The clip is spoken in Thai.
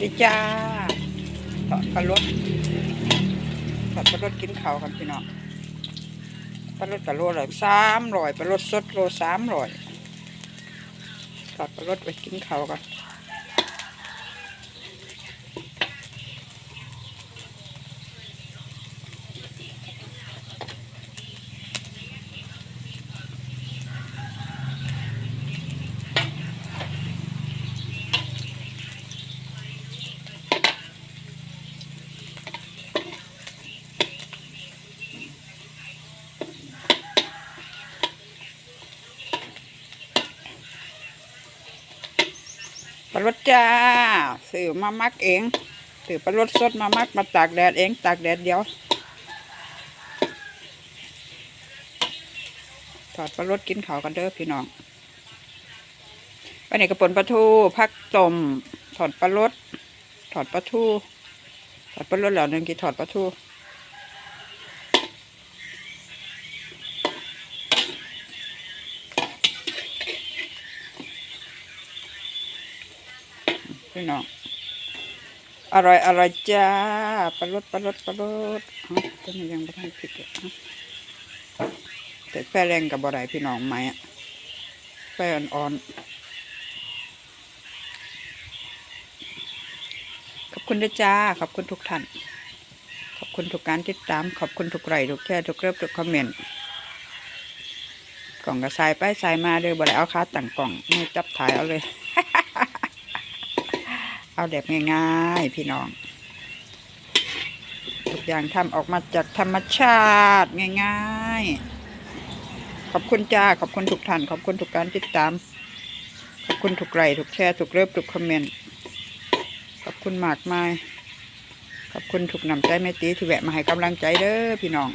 ดีจ้าทอดปลารสทอดปลารสกินเขากันพี่น้องปลารสกับโลลยสามร้อยปลารสสดโลสามร้อยทอดปลารสไปกินเขากัน ปลารสจ้าซื้อมามักเองซื้อปลารสสดมามักมาตากแดดเองตากแดดเดียวทอดปลารสกินข้าวกันเด้อพี่น้องวันนี้กระปนปลาทูผักต้มทอดปลารสทอดปลาทูทอดปลารสแล้วนึงกี่ทอดปลาทู พี่น้อง อร่อยอร่อยจ้าปลารสปลารสปลารสเอ้าตัวนี้ยังไม่ทันผิดเลยเอ้าแต่แฟแรงกับบ่ได้พี่น้องไหมอะแฟอ่อนๆขอบคุณด้วยจ้า ขอบคุณทุกท่าน ขอบคุณทุกการติดตาม ขอบคุณทุกไลค์ทุกแชร์ทุกเลิฟทุกคอมเมนต์กล่องกระสายไปสายมาเลยบ่ได้เอาขาตั้งกล่องไม่จับถ่ายเอาเลย เอาแบบง่ายๆ พี่น้อง ทุกอย่างทำออกมาจากธรรมชาติง่ายๆ ขอบคุณจ้า ขอบคุณทุกท่าน ขอบคุณทุกการติดตาม ขอบคุณทุกไลค์ทุกแชร์ ทุกเลิฟทุกคอมเมนต์ ขอบคุณมากมาย ขอบคุณทุกนำใจแม่ตีที่แวะมาให้กำลังใจเด้อพี่น้อง